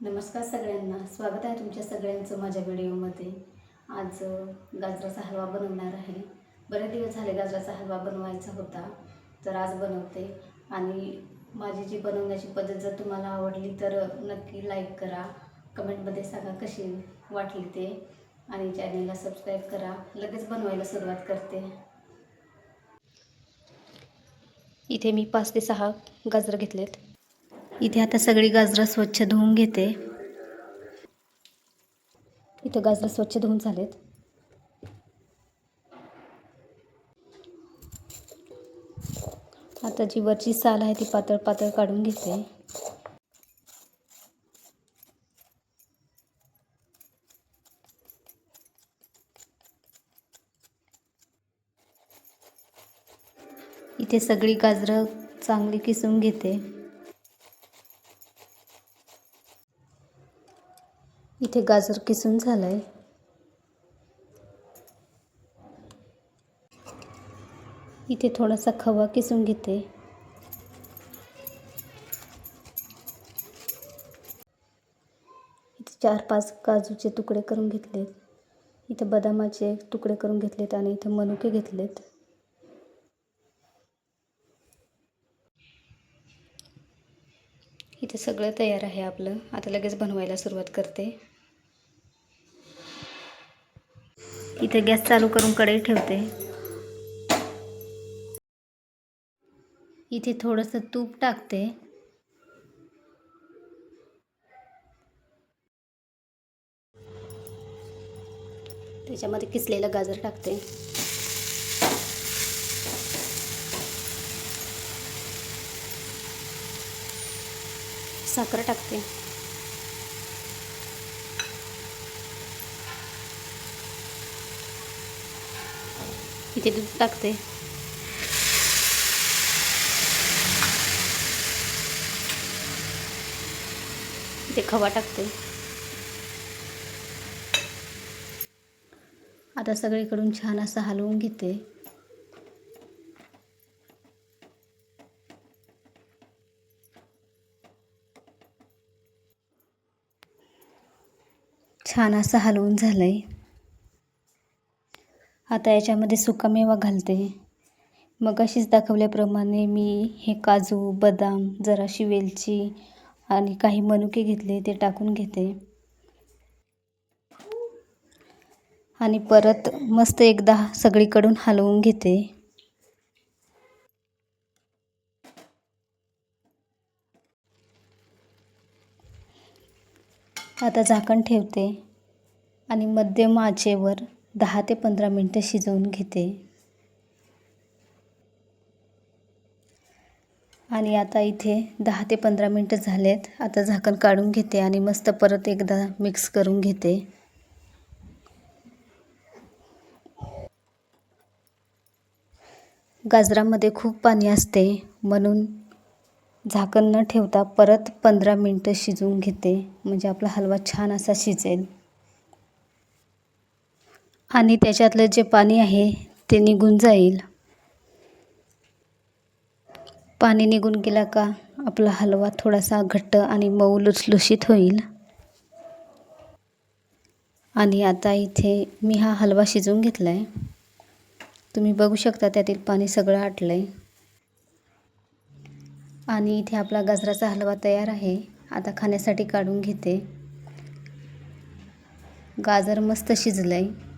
नमस्कार सगळ्यांना. स्वागत आहे तुमच्या सगळ्यांचं माझ्या व्हिडिओमध्ये. आज गाजराचा हलवा बनवणार आहे. बरेच दिवस झाले गाजराचा हलवा बनवायचा होता तर आज बनवते. आणि माझी जी बनवण्याची पद्धत जर तुम्हाला आवडली तर नक्की लाईक करा. कमेंटमध्ये सांगा कशी वाटली ते. आणि चॅनलला सबस्क्राईब करा. लगेच बनवायला सुरुवात करते. इथे मी पाच ते सहा गाजरं घेतलेत. इथे आता सगळी गाजरं स्वच्छ धुवून घेते. इथं गाजरं स्वच्छ धुवून झालेत. आता जी वरची साल आहे ती पातळ पातळ काढून घेते. इथे सगळी गाजरं चांगली किसून घेते. इथे गाजर किसून झालं आहे इथे थोडासा खवा किसून घेते. इथे चार पाच काजूचे तुकडे करून घेतलेत. इथे बदामाचे तुकडे करून घेतलेत आणि इथे मनुके घेतलेत. इथे सगळं तयार आहे आपलं. आता लगेच बनवायला सुरुवात करते. इथे गॅस चालू करून कढई ठेवते. इथे थोडंसं तूप टाकते. त्याच्यामध्ये किसलेलं गाजर टाकते. साखर टाकते. इथे दूध टाकते. इथे खवा टाकते. आता सगळीकडून छान असं हलवून घेते. छान असं हलवून झालं आहे आता याच्यामध्ये सुकामेवा घालते. मग अशीच दाखवल्याप्रमाणे मी हे काजू बदाम जराशी वेलची आणि काही मनुके घेतले ते टाकून घेते. आणि परत मस्त एकदा सगळीकडून हलवून घेते. आता झाकण ठेवते. आणि मध्यम आचेवर दहा ते पंधरा मिनटं शिजवून घेते. आणि आता इथे दहा ते पंधरा मिनटं झालेत. आता झाकण काढून घेते आणि मस्त परत एकदा मिक्स करून घेते. गाजरामध्ये खूप पाणी असते म्हणून झाकण न ठेवता परत पंधरा मिनटं शिजवून घेते. म्हणजे आपला हलवा छान असा शिजेल. आणि त्याच्यातलं जे पाणी आहे ते निघून जाईल. पाणी निघून गेला का आपला हलवा थोडासा घट्ट आणि मऊ लुसलुशीत होईल. आणि आता इथे मी हा हलवा शिजवून घेतला आहे तुम्ही बघू शकता त्यातील पाणी सगळं आटलं आहे आणि इथे आपला गाजराचा हलवा तयार आहे. आता खाण्यासाठी काढून घेते. गाजर मस्त शिजलं आहे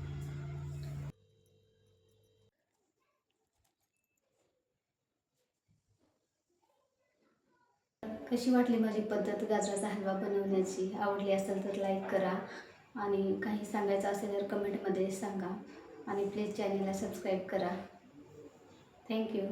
कशी वाटली माझी पद्धत गाजराचा हलवा बनवण्याची? आवडली असेल तर लाईक करा. आणि काही सांगायचं असेल तर कमेंटमध्ये सांगा. आणि प्लीज चॅनलला सबस्क्राईब करा. थँक्यू